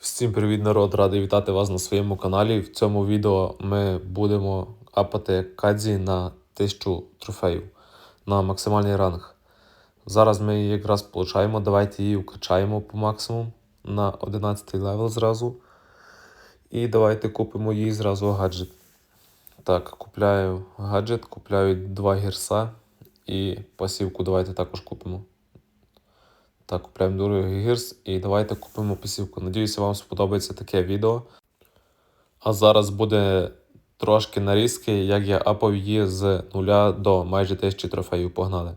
Всім привіт, народ! Радий вітати вас на своєму каналі. В цьому відео ми будемо апати кадзі на 1000 трофеїв на максимальний ранг. Зараз ми її якраз получаємо. Давайте її вкачаємо по максимуму на 11 левел зразу. І давайте купимо їй зразу гаджет. Так, купляю гаджет, купляю два гірса і пасівку давайте також купимо. Так, купляємо другий гірс і давайте купимо пасівку. Надіюся, вам сподобається таке відео. А зараз буде трошки нарізки, як я апав її з нуля до майже 1000 трофеїв. Погнали.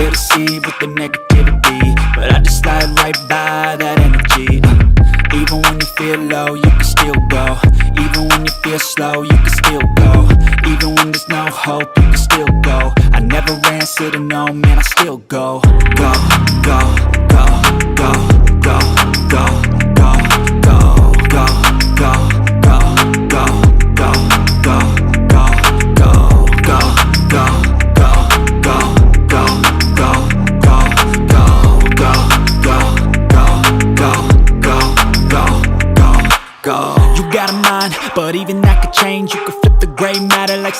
Uh, they'll deceive with the negativity, but I just slide right by that energy. Uh, even when you feel low, you can still go. Even when you feel slow, you can still go. Even when there's no hope, you can still go. I never answer to no, man, I still go, go, go, go, go, go,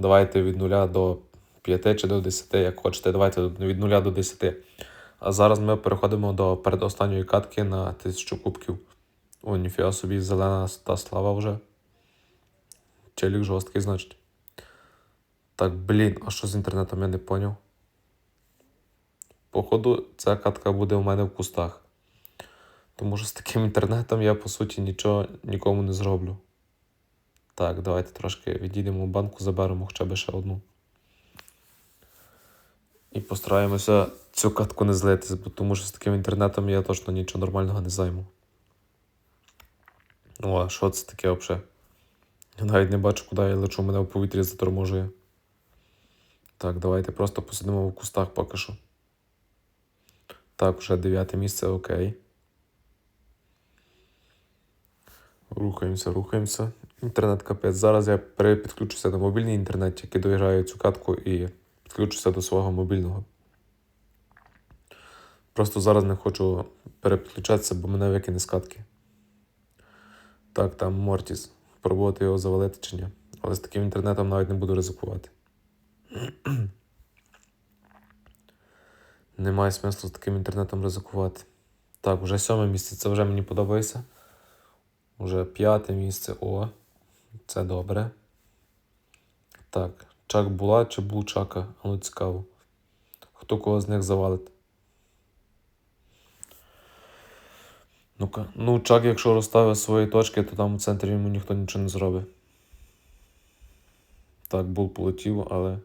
Давайте від 0 до 5 чи до 10, як хочете. Давайте від 0 до 10. А зараз ми переходимо до передостанньої катки на 1000 кубків. О, ніфіга собі, зелена та слава вже. Челік жорсткий, значить. Так, блін, а що з інтернетом я не поняв. Походу, ця катка буде у мене в кустах. Тому що з таким інтернетом я, по суті, нічого нікому не зроблю. Так, давайте трошки відійдемо в банку, заберемо хоча б ще одну. І постараємося цю катку не злитись, тому що з таким інтернетом я точно нічого нормального не займу. О, а що це таке взагалі? Я навіть не бачу, куди я лечу, мене в повітрі заторможує. Так, давайте просто посидимо в кустах поки що. Так, вже дев'яте місце, окей. Рухаємося, рухаємося. Інтернет капець. Зараз я перепідключуся на мобільний інтернет, тільки доіграю цю катку і підключуся до свого мобільного. Просто зараз не хочу перепідключатися, бо мене викине з катки. Так, там Мортіс. Пробувати його завалити чи ні. Але з таким інтернетом навіть не буду ризикувати. Немає смислу з таким інтернетом ризикувати. Так, вже сьоме місце, це вже мені подобається. Уже п'яте місце. О, це добре. Так, Чак була чи був Чака? А ну цікаво. Хто кого з них завалить? Ну-ка. Ну, Чак, якщо розставив свої точки, то там у центрі йому ніхто нічого не зробить. Так, Бул полетів, але.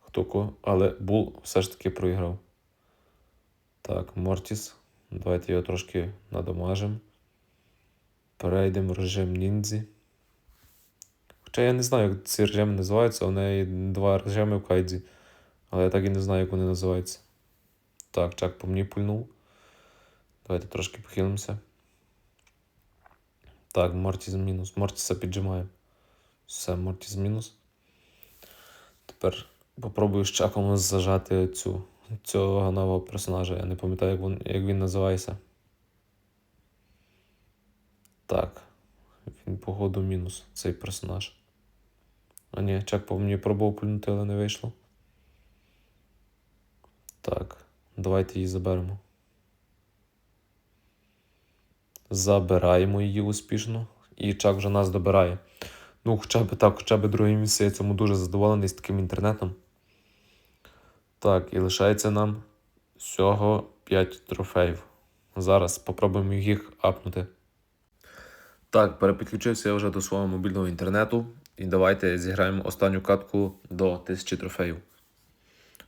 Хто кого? Але Бул все ж таки проіграв. Так, Мортіс. Давайте його трошки надамажимо. Перейдемо в режим ніндзі. Хоча я не знаю, як ці режими називаються. У неї два режими в кайдзі. Але я так і не знаю, як вони називаються. Так, чак по мені пульнув. Давайте трошки похилимося. Так, Мортіс мінус. Мортіса піджимаємо. Все, Мортіс мінус. Тепер попробую з чаком зажати цю цього нового персонажа. Я не пам'ятаю, як він, як він називається. Так. Він, походу, мінус, цей персонаж. А ні, по мені пробував плюнути, але не вийшло. Так, давайте її заберемо. Забираємо її успішно. І Чак вже нас добирає. Ну, хоча б так, хоча б друге місце, я цьому дуже задоволений з таким інтернетом. Так, і лишається нам всього 5 трофеїв. Зараз спробуємо їх апнути. Так, перепідключився я вже до свого мобільного інтернету. І давайте зіграємо останню катку до 1000 трофеїв.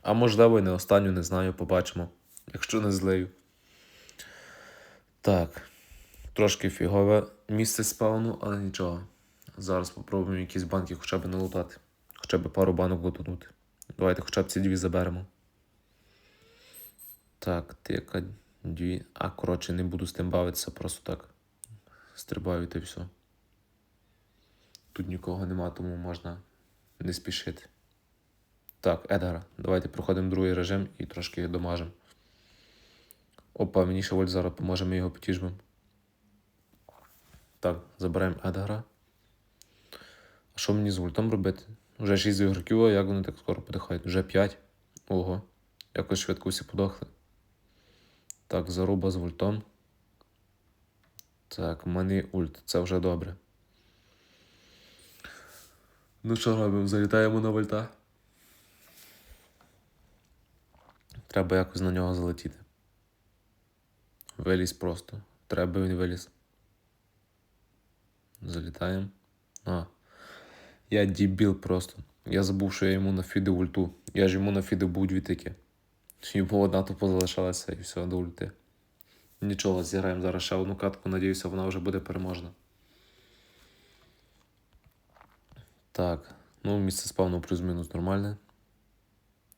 А можливо, і не останню, не знаю, побачимо. Якщо не злию. Так. Трошки фігове місце спавну, але нічого. Зараз спробуємо якісь банки хоча б налутати. Хоча б пару банок лутанути. Давайте хоча б ці дві заберемо. Так, тика, дві. А, коротше, не буду з тим бавитися, просто так. Стрибаю і все. Тут нікого нема, тому можна не спішити. Так, Едгара, давайте проходимо другий режим і трошки домажемо. Опа, мені ще Вольт зараз поможе, ми його потіжмемо. Так, забираємо Едгара. А що мені з Вольтом робити? Вже 6 ігроків, а як вони так скоро подихають? Вже 5. Ого. Якось швидко всі подохли. Так, заруба з Вольтом. Так, в мене ульт, це вже добре. Ну що робимо? Залітаємо на вольта. Треба якось на нього залетіти. Виліз просто. Треба він виліз. Залітаємо. А. Я дебіл просто. Я забув, що я йому нафідив ульту. Я ж йому нафідив був дві тики. Йому одна тупо залишалася і все, до ульти. Нічого, зіграємо зараз ще одну катку, надіюся, вона вже буде переможна. Так, ну місце спавну плюс-мінус нормальне.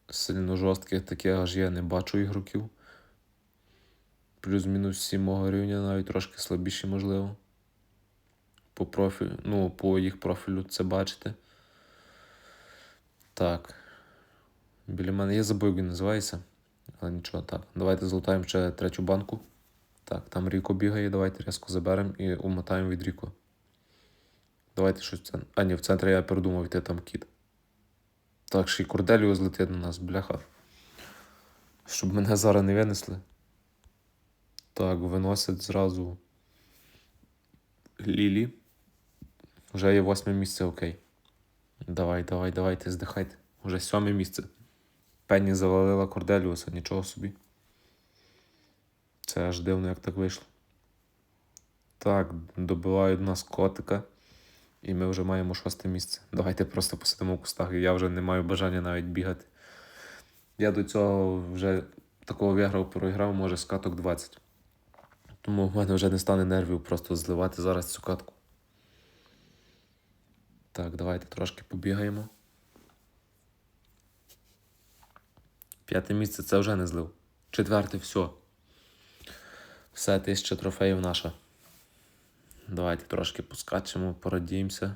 Сильно жорстких таких аж я не бачу ігроків. Плюс-мінус всі мого рівня, навіть трошки слабіші, можливо. По профілю, ну, по їх профілю це бачите. Так. Біля мене є забой, він називається. Але нічого, так. Давайте злутаємо ще третю банку. Так, там Ріко бігає, давайте різко заберемо і умотаємо від Ріко. Давайте щось центр. А, ні, в центрі я передумав йти там кіт. Так, ще й Корделіо злетить на нас, бляха. Щоб мене зараз не винесли. Так, виносять зразу Лілі. Вже є восьме місце, окей. Давай, давай, давайте, здихайте. Уже сьоме місце. Пенні завалила Корделіуса, нічого собі. Це аж дивно, як так вийшло. Так, добивають нас котика. І ми вже маємо шосте місце. Давайте просто посидимо в кустах. і Я вже не маю бажання навіть бігати. Я до цього вже такого виграв, проіграв, може, з каток 20. Тому в мене вже не стане нервів просто зливати зараз цю катку. Так, давайте трошки побігаємо. П'яте місце це вже не злив. Четверте все. Все, тисяча трофеїв наша. Давайте трошки поскачемо, порадіємося.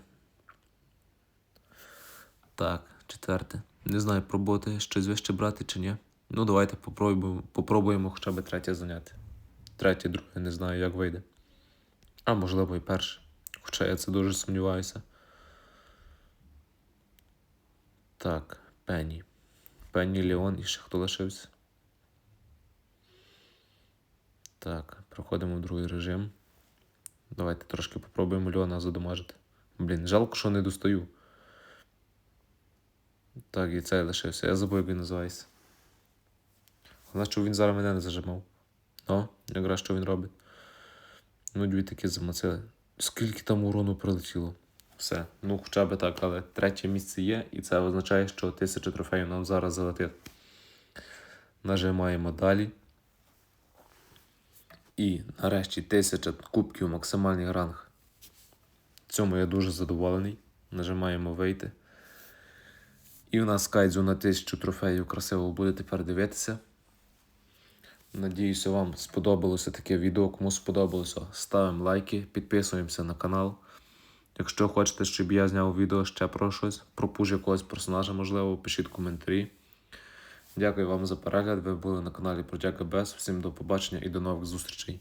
Так, четверте. Не знаю, пробувати щось вище брати чи ні. Ну, давайте попробуємо, попробуємо хоча б третє заняти. Третє, друге, не знаю, як вийде. А можливо і перше. Хоча я це дуже сумніваюся. Так, Пенні. Пенні Леон і ще хто лишився. Так, проходимо в другий режим. Давайте трошки попробуємо Леона задомажити. Блін, жалко, що не достаю. Так, і цей лишився. Я забув, як він називається. Головне, що він зараз мене не зажимав. О, якраз що він робить. Ну, дві такі замацили. Скільки там урону прилетіло? Все. Ну, хоча б так, але третє місце є, і це означає, що тисяча трофеїв нам зараз залетить. Нажимаємо далі. І нарешті 1000 кубків максимальний ранг. Цьому я дуже задоволений. Нажимаємо вийти. І у нас кайдзу на 1000 трофеїв красиво буде тепер дивитися. Надіюся, вам сподобалося таке відео. Кому сподобалося, ставимо лайки, підписуємося на канал. Якщо хочете, щоб я зняв відео ще про щось, про пуж якогось персонажа, можливо, пишіть коментарі. Дякую вам за перегляд. Ви були на каналі Project Без. Всім до побачення і до нових зустрічей.